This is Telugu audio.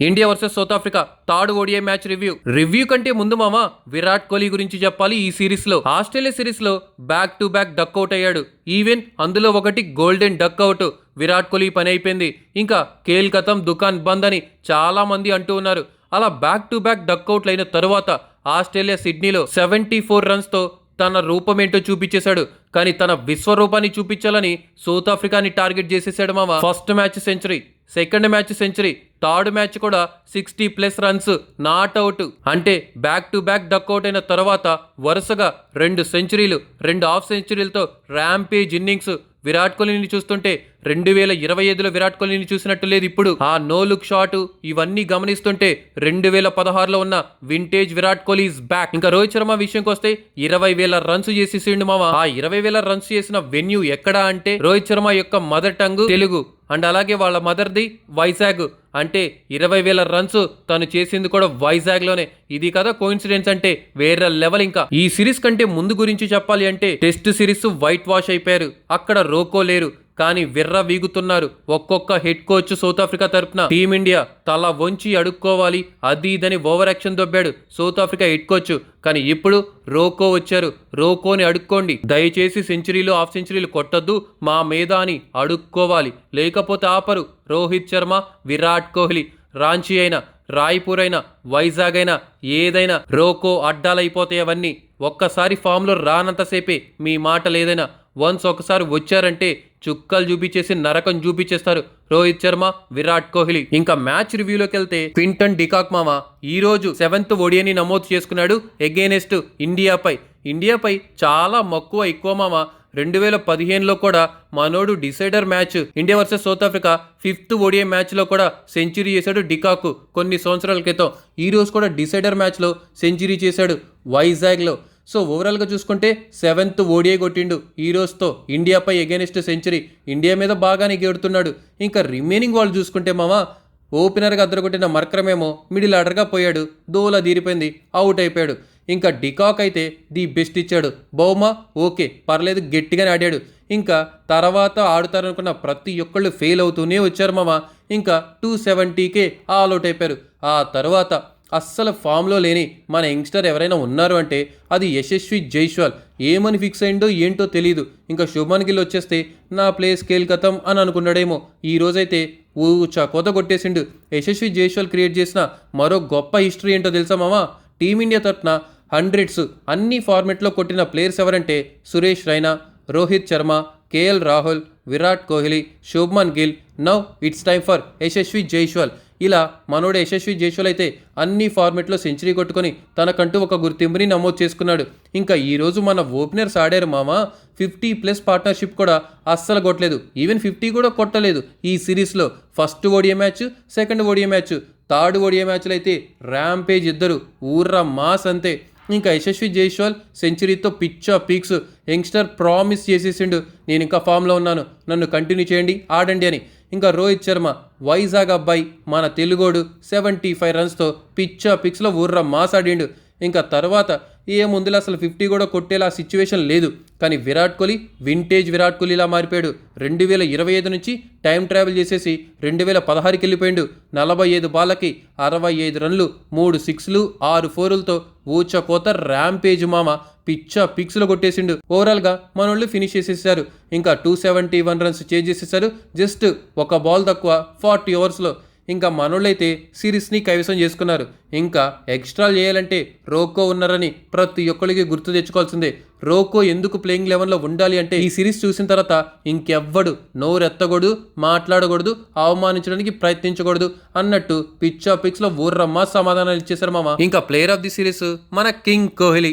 India versus South Africa third ODI match review. Review కంటే ముందు మామ విరాట్ కోహ్లీ గురించి చెప్పాలి ఈ సిరీస్లో ఆస్ట్రేలియా సిరీస్లో back to back duck out అయ్యాడు. ఈవెన్ అందులో ఒకటి golden duck out Virat Kohli పని అయిపోయింది. ఇంకా కేల్ కథం దుకాన్ బంద్ అని చాలా మంది అంటూ ఉన్నారు. అలా బ్యాక్ టు బ్యాక్ డక్ అవుట్లు అయిన తరువాత ఆస్ట్రేలియా సిడ్నీలో సెవెంటీ ఫోర్ రన్స్తో తన రూపమేంటో చూపించేశాడు. కానీ తన విశ్వరూపాన్ని చూపించాలని సౌత్ ఆఫ్రికాని టార్గెట్ చేసేసాడు మామ. First match century. Second match century third match కూడా sixty plus runs not out. అంటే back to back duck out అయిన తర్వాత వరుసగా రెండు సెంచరీలు రెండు హాఫ్ సెంచరీలతో ర్యాంపేజ్ ఇన్నింగ్స్ విరాట్ కోహ్లీని చూస్తుంటే రెండు వేల ఇరవై ఐదులో విరాట్ కోహ్లీని చూసినట్టు లేదు ఇప్పుడు. ఆ నో లుక్ షాట్ ఇవన్నీ గమనిస్తుంటే రెండు వేల పదహారులో ఉన్న vintage Virat Kohli is back ఇంకా రోహిత్ శర్మ విషయంకి వస్తే ఇరవై వేల రన్స్ చేసేసిండు మామ. ఆ ఇరవై వేల రన్స్ చేసిన వెన్యూ ఎక్కడా అంటే రోహిత్ శర్మ యొక్క మదర్ టంగ్ తెలుగు. అండ్ అలాగే వాళ్ళ మదర్ది వైజాగ్. అంటే ఇరవై వేల రన్స్ తను చేసింది కూడా వైజాగ్లోనే ఇది కదా కోయిన్సిడెన్స్ అంటే వేరే లెవెల్ ఇంకా. ఈ సిరీస్ కంటే ముందు గురించి చెప్పాలి అంటే టెస్ట్ సిరీస్ వైట్ వాష్ అయిపోయారు. అక్కడ రోకో లేరు. కానీ విర్ర వీగుతున్నారు. ఒక్కొక్క హెడ్ కోచ్ సౌత్ ఆఫ్రికా తరపున టీమిండియా తల వంచి అడుక్కోవాలి. అది ఇదని ఓవర్ యాక్షన్ దొబ్బాడు సౌత్ ఆఫ్రికా హెడ్ కోచ్. కానీ ఇప్పుడు రోకో వచ్చారు. రోకోని అడుక్కోండి. దయచేసి సెంచరీలు హాఫ్ సెంచరీలు కొట్టద్దు. మా మీద అని అడుక్కోవాలి. లేకపోతే ఆపరు. రోహిత్ శర్మ విరాట్ కోహ్లీ రాంచీ అయినా రాయ్పూర్ అయినా వైజాగ్ అయినా ఏదైనా రోకో అడ్డాలైపోతాయి అవన్నీ. ఒక్కసారి ఫామ్లో రానంతసేపే మీ మాట లేదైనా వన్స్ ఒకసారి వచ్చారంటే చుక్కలు చూపించేసి నరకం చూపించేస్తారు. రోహిత్ శర్మ విరాట్ కోహ్లీ. ఇంకా మ్యాచ్ రివ్యూలోకి వెళ్తే క్వింటన్ డికాక్ మామ ఈ రోజు సెవెంత్ ఒడియని నమోదు చేసుకున్నాడు ఎగేనెస్ట్ ఇండియాపై. ఇండియాపై చాలా మక్కువ ఎక్కువ మామ. రెండు వేల పదిహేనులో కూడా మనోడు decider match. India versus South Africa fifth ODI మ్యాచ్లో కూడా సెంచరీ చేశాడు డికాకు కొన్ని సంవత్సరాల క్రితం. ఈరోజు కూడా డిసైడర్ మ్యాచ్లో సెంచరీ చేశాడు వైజాగ్లో. సో ఓవరాల్గా చూసుకుంటే సెవెంత్ ఓడిఐ కొట్టిండు. ఈ రోజుతో ఇండియాపై ఎగెనిస్ట్ సెంచరీ ఇండియా మీద బాగానే గెడుతున్నాడు. ఇంకా రిమైనింగ్ వాళ్ళు చూసుకుంటే మామ ఓపెనర్గా అద్దరగొట్టిన మర్క్రమేమో మిడిల్ ఆర్డర్గా పోయాడు. దోల తీరిపోయింది. అవుట్ అయిపోయాడు. ఇంకా డికాక్ అయితే ది బెస్ట్ ఇచ్చాడు. బౌమా ఓకే పర్లేదు గట్టిగానే ఆడాడు. ఇంకా తర్వాత ఆడుతారనుకున్న ప్రతి ఒక్కళ్ళు ఫెయిల్ అవుతూనే వచ్చారు మామ. ఇంకా టూ సెవెంటీకే ఆల్ అవుట్ అయిపోయారు. ఆ తర్వాత అస్సలు ఫామ్లో లేని మన యంగ్స్టర్ ఎవరైనా ఉన్నారు అంటే అది యశస్వి జైస్వాల్. ఏమని ఫిక్స్ అయిందో ఏంటో తెలియదు ఇంకా శుభన్ గిల్ వచ్చేస్తే నా ప్లేస్ కేల్కతం అని అనుకున్నాడేమో. ఈ రోజైతే ఊచా కోత కొట్టేసిండు. యశస్వి జైస్వాల్ క్రియేట్ చేసిన మరో గొప్ప హిస్టరీ ఏంటో తెలుసా మామా? టీమిండియా తరఫున హండ్రెడ్స్ అన్ని ఫార్మెట్లో కొట్టిన ప్లేయర్స్ ఎవరంటే Suresh Raina Rohit Sharma KL Rahul Virat Kohli Shubman Gill now it's time for Yashasvi Jaiswal. ఇలా మనోడు యశస్వి జైష్వాల్ అయితే అన్ని ఫార్మెట్లో సెంచరీ కొట్టుకొని తనకంటూ ఒక గుర్తింపుని నమోదు చేసుకున్నాడు. ఇంకా ఈరోజు మన ఓపెనర్స్ ఆడారు మామ. ఫిఫ్టీ ప్లస్ పార్ట్నర్షిప్ కూడా అస్సలు కొట్టలేదు. ఈవెన్ ఫిఫ్టీ కూడా కొట్టలేదు ఈ సిరీస్లో first ODI match second ODI match third ODI మ్యాచ్లు అయితే ర్యాంపేజ్ ఇద్దరు. ఊర్రా మాస్ అంతే. ఇంకా యశస్వి జైస్వాల్ సెంచరీతో పిచ్చా పీక్స్ యంగ్స్టర్ ప్రామిస్ చేసేసిండు. నేను ఇంకా ఫామ్లో ఉన్నాను. నన్ను కంటిన్యూ చేయండి ఆడండి అని. ఇంకా రోహిత్ శర్మ వైజాగ్ అబ్బాయి మన తెలుగోడు సెవెంటీ ఫైవ్ రన్స్తో పిచ్చా పిక్స్లో ఊర్రా మాసాడిండు. ఇంకా తర్వాత ఏముందిలే అసలు ఫిఫ్టీ కూడా కొట్టేలా సిచ్యువేషన్ లేదు. కానీ విరాట్ కోహ్లీ వింటేజ్ విరాట్ కోహ్లీలా మారిపోయాడు. రెండు వేల ఇరవై ఐదు నుంచి టైం ట్రావెల్ చేసేసి రెండు వేల పదహారుకి వెళ్ళిపోయాడు. నలభై ఐదు బాళ్ళకి అరవై ఐదు రన్లు మూడు సిక్స్లు ఆరు ఫోర్లతో ఊచకోత ర్యాంపేజ్ మామ పిచ్చ పిక్స్లో కొట్టేసిండు. ఓవరాల్గా మనోళ్ళు ఫినిష్ చేసేసారు. ఇంకా two seventy one runs change చేసేసారు. జస్ట్ ఒక బాల్ తక్కువ ఫార్టీ ఓవర్స్లో. ఇంకా మనోళ్ళైతే సిరీస్ని కైవసం చేసుకున్నారు. ఇంకా ఎక్స్ట్రా చేయాలంటే రోకో ఉన్నారని ప్రతి ఒక్కరికి గుర్తు తెచ్చుకోవాల్సిందే. రోకో ఎందుకు ప్లేయింగ్ లెవెన్లో ఉండాలి అంటే ఈ సిరీస్ చూసిన తర్వాత ఇంకెవ్వడు నోరెత్తకూడదు మాట్లాడకూడదు అవమానించడానికి ప్రయత్నించకూడదు అన్నట్టు పిచ్చా పిక్స్లో ఊర్రమ్మ సమాధానాలు ఇచ్చేశారు మామ. ఇంకా ప్లేయర్ ఆఫ్ ది సిరీస్ మన కింగ్ కోహ్లీ.